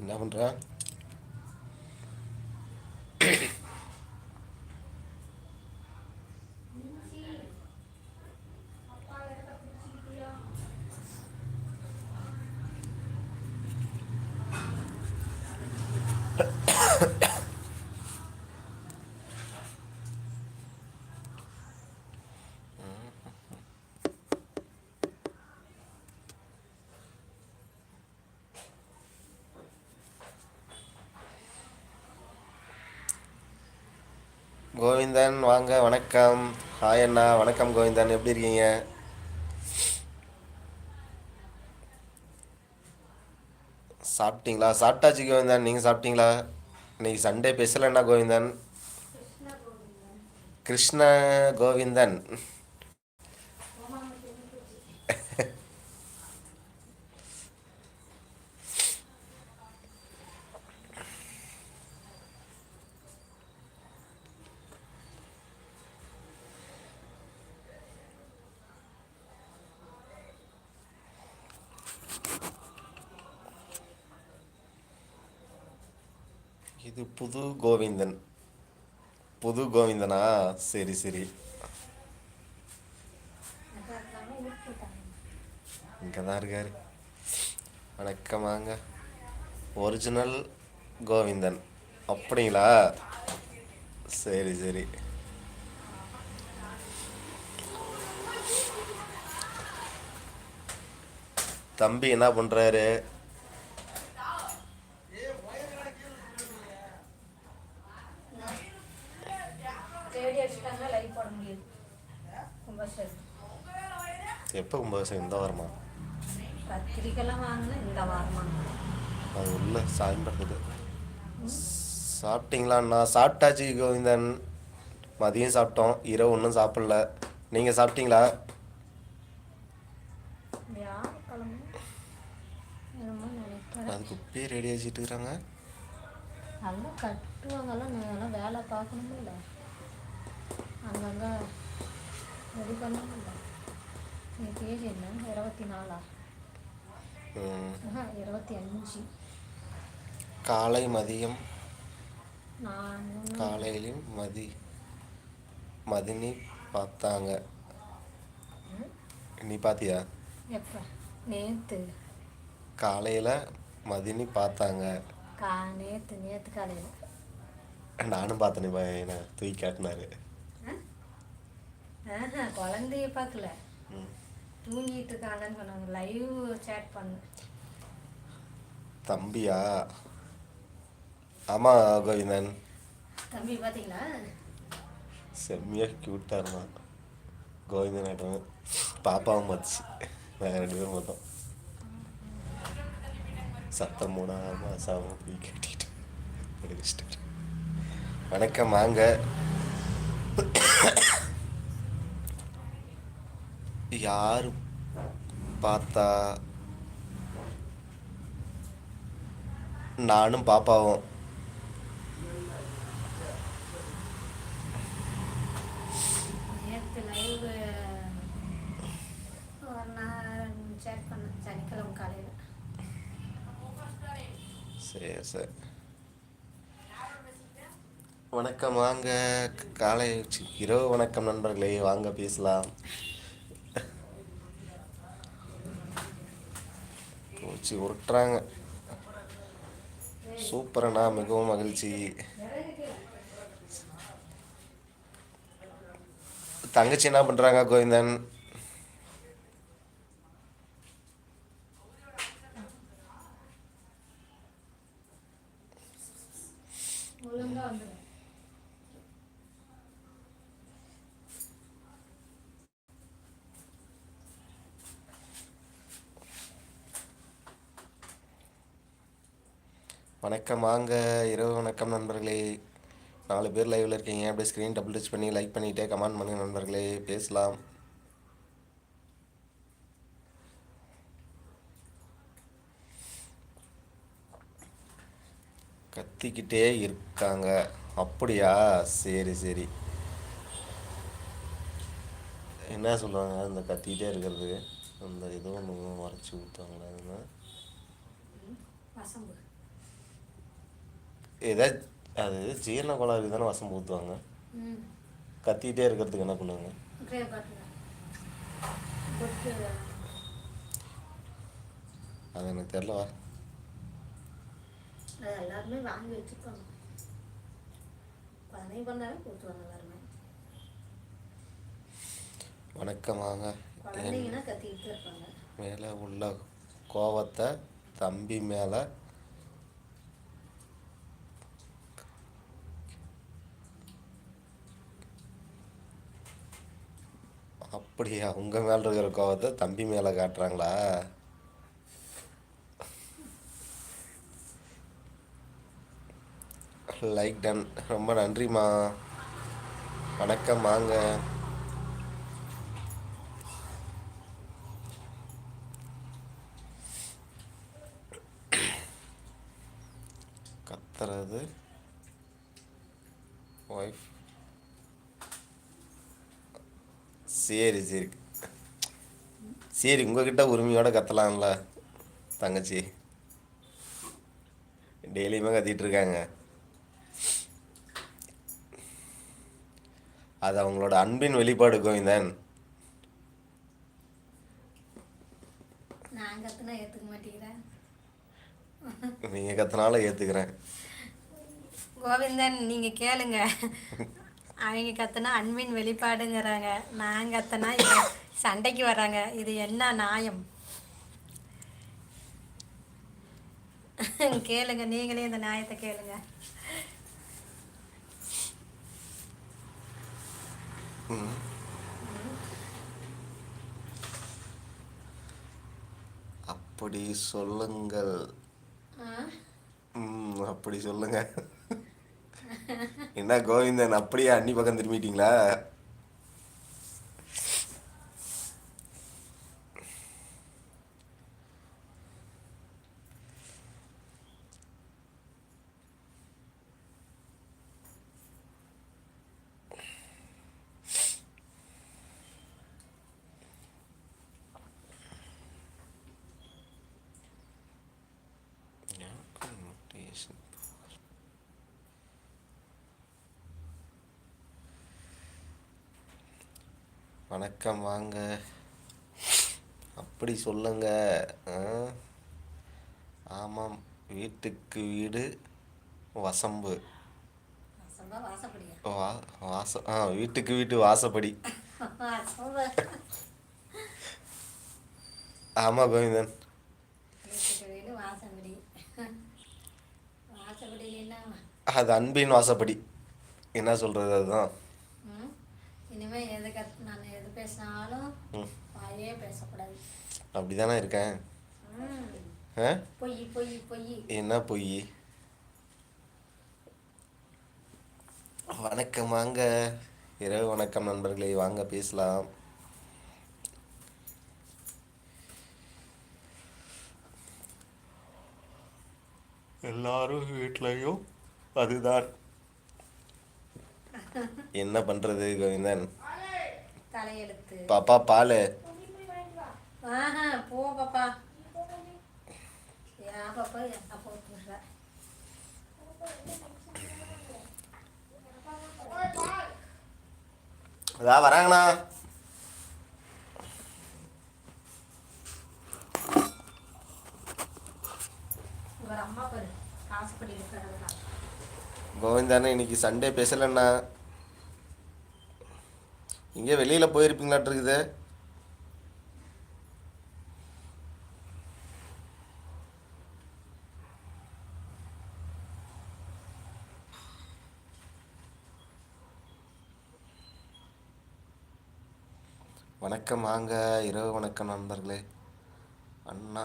என்ன பண்ணுறான் கோவிந்தன் வாங்க வணக்கம். ஹாய் அண்ணா வணக்கம் கோவிந்தன். எப்படி இருக்கீங்க? சாப்பிட்டீங்களா? சாப்பிட்டாச்சு கோவிந்தன். நீங்கள் சாப்பிட்டீங்களா? இன்னைக்கு சண்டே பேசலண்ணா கோவிந்தன். கிருஷ்ண கோவிந்தன். இது புது கோவிந்தன். புது கோவிந்தனா? சரி சரி. இங்கே தான் இருக்கார் வணக்கமாங்க ஒரிஜினல் கோவிந்தன். அப்படிங்களா? சரி சரி. தம்பி என்ன பண்ணுறாரு ரேடியோ அடிச்சுட்டாங்கன்னா லைவ் போட முடியாது. கும்பாசர் எப்போ கும்பாபிஷேகம் இந்த வாரமா? பத்திரிக்கைலாம் வாங்கினா இந்த வாரமா? அது உள்ள படுறது சாப்பிட்டீங்களாண்ணா சாப்பிட்டாச்சு கோவிந்தன். மதியம் சாப்பிட்டோம். இரவு ஒன்றும் சாப்பிடல. நீங்கள் சாப்பிட்டீங்களா? அதுக்கு இப்பயே ரெடி வச்சுட்டு இருக்கிறாங்க நல்லா கட்டுவாங்கலாம் வேலை பார்க்கணுமில்ல அங்கங்கே ரெடி பண்ணணுமில்ல நீ தேதி என்ன? இருபத்தி நாலா? இருபத்தி அஞ்சு. காலை மதியம். நான் காலையிலையும் மதி மதினி பார்த்தாங்க. நீ பார்த்தியா? நேற்று காலையில் மதினி பார்த்தாங்க. நேற்று நேற்று காலையில். நானும் பார்த்தேனே பையனை தூக்கி காட்டினாரு. ஆஹா குழந்தைய பார்க்கல. தூங்கிட்டு இருக்காங்கன்னு சொன்னாங்க. லைவ் சேட் பண்ணு. தம்பியா? ஆமாம் கோவிந்தன். தம்பி பார்த்தீங்களா செம்மையாக க்யூட்டாக இருந்தான். கோவிந்தன் ஆட்டம் பாப்பாவும் மதிச்சு நாங்கள் ரெண்டு பேரும் பார்த்தோம் சத்தம் மூணா மாசாவும் போய் கட்டிட்டு வணக்கம் வாங்க. யார் பார்த்தா நானும் பாப்பாவும். சரி சரி. வணக்கம் வாங்க. காலை இரவு வணக்கம் நண்பர்களே. வாங்க பேசலாம். போச்சு உருட்டுறாங்க. சூப்பரண்ணா மிகவும் மகிழ்ச்சி. தங்கச்சி என்ன பண்றாங்க கோவிந்தன்? வணக்கம். வாங்க. இரவு வணக்கம் நண்பர்களே. நாலு பேர் லைவில் இருக்கீங்க. அப்படியே ஸ்க்ரீன் டபுள் டச் பண்ணி லைக் பண்ணிகிட்டே கமெண்ட் பண்ணுங்க நண்பர்களே. பேசலாம். கத்திக்கிட்டே இருக்காங்க. அப்படியா? சரி சரி. என்ன சொல்லுவாங்க அந்த கத்திக்கிட்டே இருக்கிறது. அந்த ஏதோ ஒன்று மறைச்சி ஊற்றுவாங்களா அதுனா ஏதாச்சும் அது ஜீரண கோளாறு தானே வசம் ஊற்றுவாங்க கத்திக்கிட்டே இருக்கிறதுக்கு என்ன பண்ணுவாங்க? அது எனக்கு தெரிலவா அது எல்லாருமே வாங்கி வச்சுருப்பாங்க பண்ணாலே எல்லாருமே. குழந்தைங்கன்னா கத்திக்கிட்டு இருப்பாங்க. மேலே உள்ள கோவத்தை தம்பி மேலே அப்படியா? உங்கள் மேலே இருக்கிற கோவத்தை தம்பி மேலே காட்டுறாங்களா? லைக் டன் ரொம்ப நன்றிம்மா. வணக்கம் வாங்க. கத்துறது. ஒய்ஃப் சரி சரி. சரி உங்ககிட்ட உரிமையோட கத்தலாம்ல தங்கச்சி. டெய்லியுமே கத்திட்டு இருக்காங்க. அது அவங்களோட அன்பின் வெளிப்பாடு கோவிந்தன். நான் கத்துனா ஏற்றுக்க மாட்டேங்கிறேன். நீங்கள் கத்தினாலும் ஏற்றுக்கிறேன் கோவிந்தன் நீங்கள் கேளுங்க. அவங்க கத்துனா அன்பின் வெளிப்பாடுங்கிறாங்க. நான் கத்துனா சண்டைக்கு வராங்க இது என்ன நியாயம்? கேளுங்க. நீங்களே இந்த நியாயத்தை கேளுங்க. அப்படி சொல்லுங்கள். அப்படி சொல்லுங்க. என்ன கோவிந்தன் அப்படியே அன்னி பக்கம் திரும்பிட்டீங்களா? வணக்கம் வாங்க. அப்படி சொல்லுங்க? ஆமாம் வீட்டுக்கு வீடு வசம்பு. வா வாச ஆ வீட்டுக்கு வீட்டு வாசப்படி. ஆமாம் கோவிந்தன். அது அன்பின் வாசப்படி. என்ன சொல்கிறது அதுதான். இனிமேல் எது கத் நான் பேசினாலும் ம். வாயே பேசக்கூடாது. அப்படி தானே இருக்கேன். ம். ஆ? பொய் பொய் பொய். என்ன பொய்? வணக்கம் வாங்க. இரவு வணக்கம் நண்பர்களே. வாங்க பேசலாம். எல்லாரும் வீட்லையும் அதுதான். என்ன பண்றது கோவிந்தன்? தலையெழுத்து பாப்பா பால். ஆஹா போ பாப்பா. அதான் வராங்கண்ணா. கோவிந்தானே இன்னைக்கு சண்டே பேசலண்ணா. இங்கே வெளியில் போயிருப்பீங்களாட்டிருக்குது. வணக்கம் வாங்க இரவு வணக்கம் நண்பர்களே. அண்ணா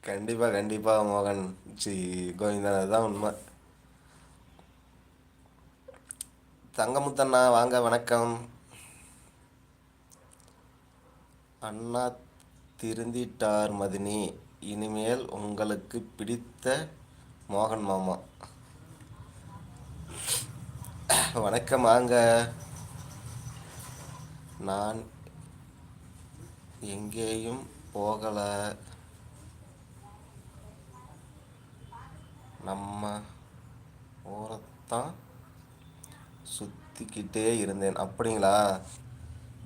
கண்டிப்பாக கண்டிப்பாக மோகன். சி கோவிந்தன் அதுதான் உண்மை. தங்கமுத்தண்ணா வாங்க வணக்கம். அண்ணா திருந்திட்டார் மதினி. இனிமேல் உங்களுக்கு பிடித்த மோகன் மாமா. வணக்கம் வாங்க. நான் எங்கேயும் போகலை. நம்ம ஊரைத்தான் சுற்றிக்கிட்டே இருந்தேன். அப்படிங்களா?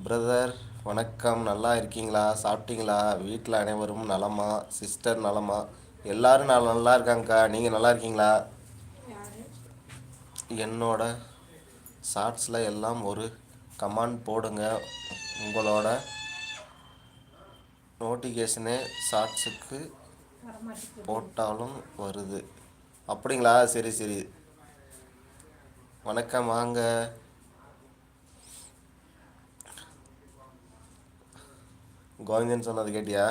பிரதர் வணக்கம். நல்லா இருக்கீங்களா? சாப்பிட்டீங்களா? வீட்டில் அனைவரும் நலமா? சிஸ்டர் நலமா? எல்லாரும் நான் நல்லா இருக்காங்கக்கா. நீங்கள் நல்லா இருக்கீங்களா? என்னோட ஷார்ட்ஸில் எல்லாம் ஒரு கமெண்ட் போடுங்க. உங்களோட நோட்டிஃபிகேஷனே ஷார்ட்ஸுக்கு போட்டாலும் வருது. அப்படிங்களா? சரி சரி. வணக்கம் வாங்க. கோவிந்தன் சொன்னது கேட்டியா?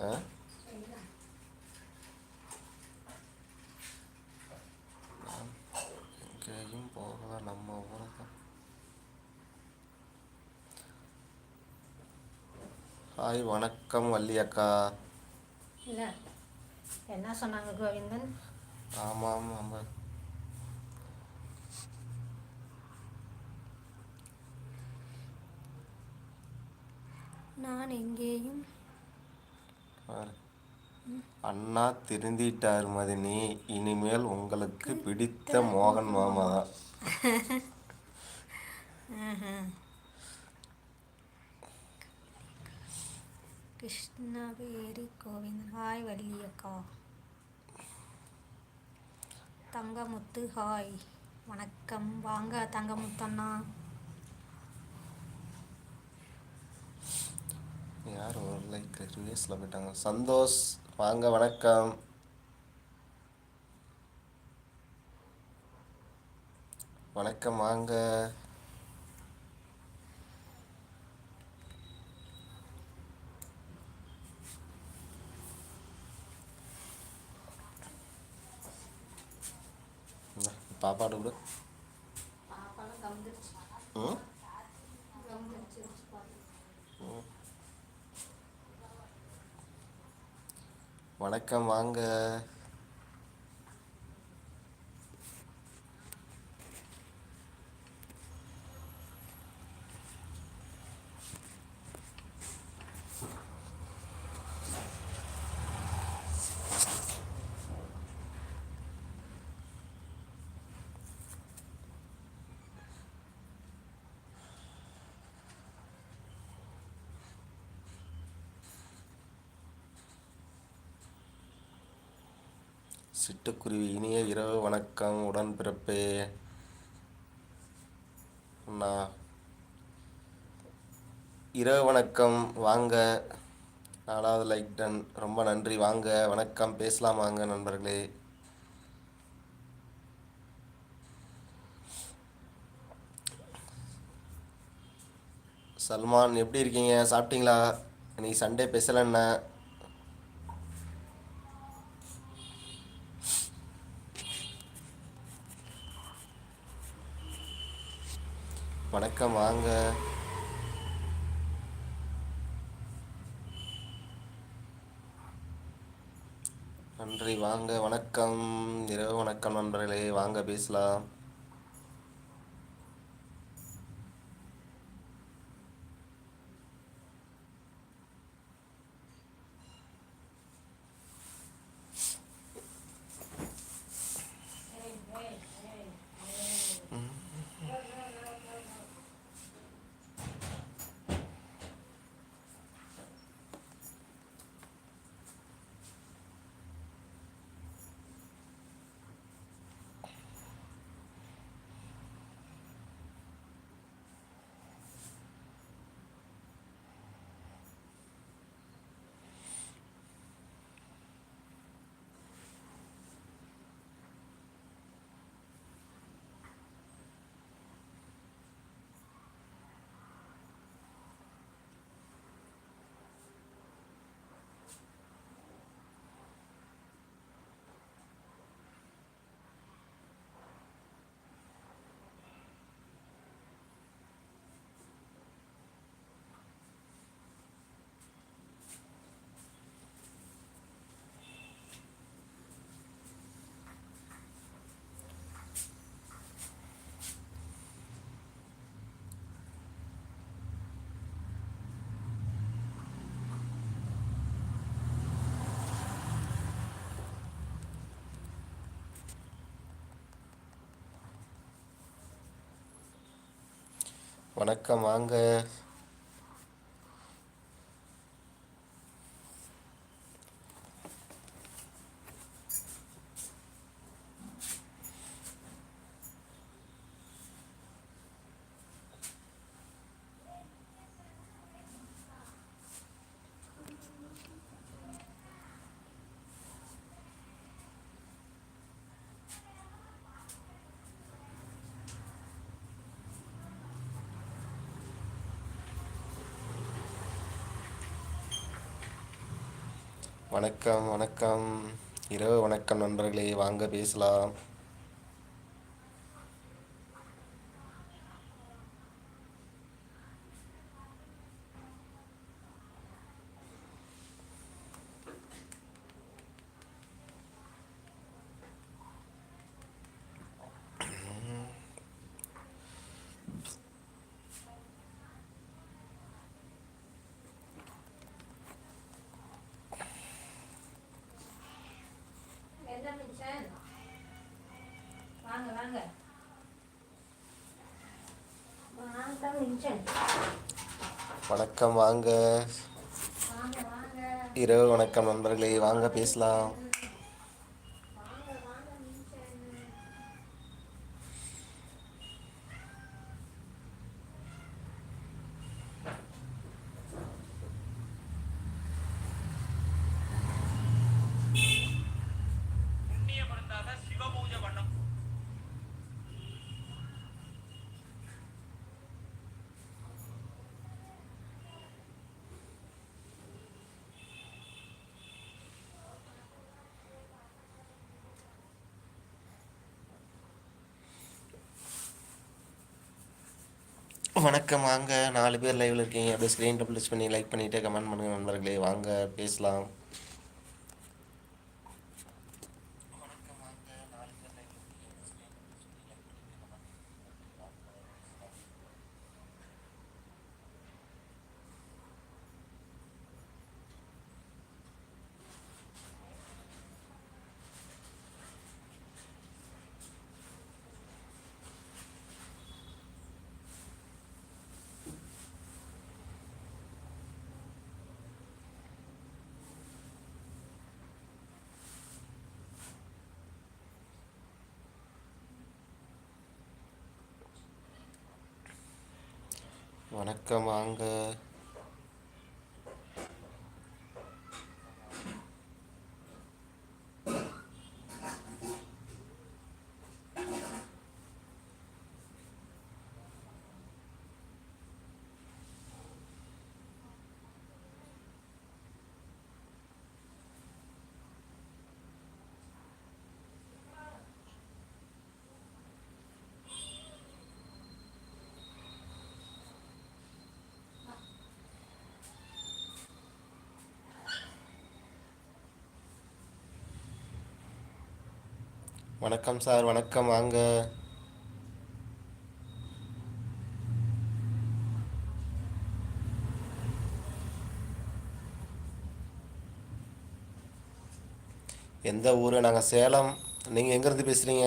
ஆ எங்கேயும் போகல நம்ம ஊரை தான் ஹாய் வணக்கம் வள்ளி அக்கா. இல்லை. என்ன சொன்னாங்க கோவிந்தன்? ஆமாம் ஆமாம் நான் எங்கேயும். அண்ணா திருந்திட்டார் மதினி. இனிமேல் உங்களுக்கு பிடித்த மோகன் மாமா தான். கிருஷ்ணவேரி கோவிந்தன் ஹாய் வள்ளி அக்கா தங்கமுத்து ஹாய். வணக்கம். வாங்க தங்கமுத்தண்ணா. யார் ஒரு லைக் ரிவேஸில் போயிட்டாங்க. சந்தோஷ் வாங்க வணக்கம். வணக்கம் வாங்க. இந்தா, பாப்பாடு விடு ம் வணக்கம் வாங்க. சிட்டுக்குருவி இனிய இரவு வணக்கம். உடன்பிறப்பே அண்ணா. இரவு வணக்கம். வாங்க. நாலாவது லைக் டன். ரொம்ப நன்றி. வாங்க. வணக்கம். பேசலாம் வாங்க நண்பர்களே. சல்மான் எப்படி இருக்கீங்க? சாப்பிட்டீங்களா? இன்னைக்கு சண்டே ஸ்பெஷல் என்ன? வணக்கம் வாங்க. நன்றி வாங்க வணக்கம். இரவு வணக்கம் நண்பர்களே வாங்க பேசலாம். வணக்கம் வாங்க. வணக்கம் வணக்கம். இரவு வணக்கம் நண்பர்களே வாங்க பேசலாம் என்ன மிச்சன் வாங்க வாங்க வாங்க மிச்சன் வணக்கம் வாங்க. இரவு வணக்கம் நண்பர்களே வாங்க பேசலாம் வாங்க வாங்க மிச்சன் புண்ணியமருந்தாக சிவபூஜை பண்ண வணக்கம் வாங்க நாலு பேர் லைவ்ல இருக்கீங்க. அப்படியே ஸ்க்ரீன் டபுள் டச் பண்ணி லைக் பண்ணிட்டு கமெண்ட் பண்ணுங்க நண்பர்களே. வாங்க பேசலாம். வணக்கமாங்க. வணக்கம் சார் வணக்கம் வாங்க. எந்த ஊர்? நாங்கள் சேலம். நீங்கள் எங்கேருந்து பேசுகிறீங்க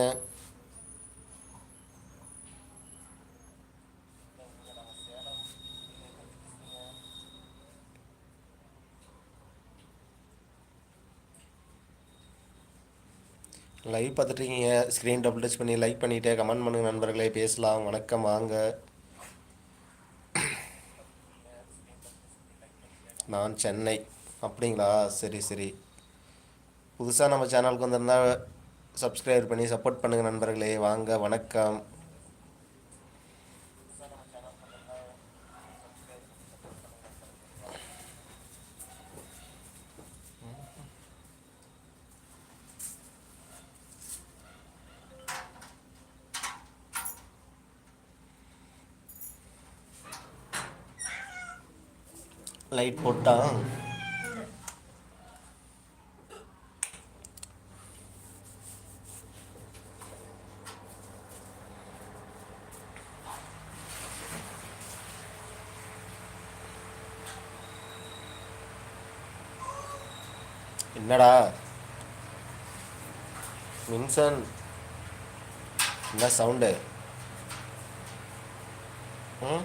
லைவ் பார்த்துட்ருக்கீங்க. ஸ்க்ரீன் டபுள் டச் பண்ணி லைக் பண்ணிவிட்டு கமெண்ட் பண்ணுங்கள் நண்பர்களே. பேசலாம். வணக்கம். வாங்க. நான் சென்னை. அப்படிங்களா? சரி சரி. புதுசாக நம்ம சேனலுக்கு வந்திருந்தா சப்ஸ்கிரைப் பண்ணி சப்போர்ட் பண்ணுங்கள் நண்பர்களே. வாங்க. வணக்கம். லைட் போட்டா என்னடா? மின்சன் என்ன சவுண்டு ம்?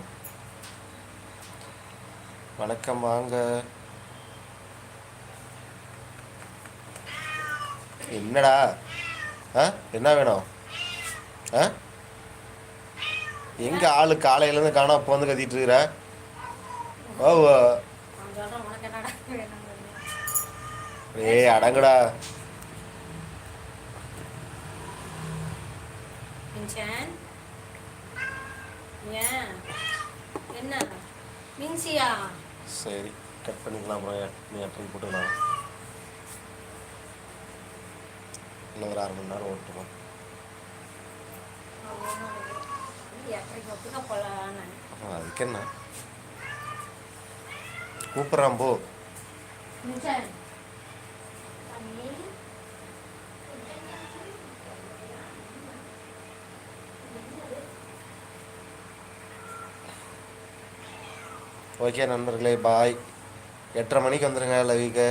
வணக்கம் வாங்க. என்னடா? ஆ? என்ன வேணும்? ஆ? எங்க ஆளு காலையிலேருந்து காணா அப்போ வந்து கத்திட்டு இருக்கிற ஓ. ஏய் அடங்குடா. என்ன? மின்சியா? சரி கட் பண்ணிக்கலாம் அப்புறம் நீ அட்டன் போட்டுக்கலாம். இன்னும் ஒரு அரை மணி நேரம் ஓட்டுமா அதுக்கு என்ன? கூப்பிட்றான் போ மின்சன் தண்ணி ஓகே நண்பர்களே பாய். எட்டரை மணிக்கு வந்துடுங்க லவிக்கு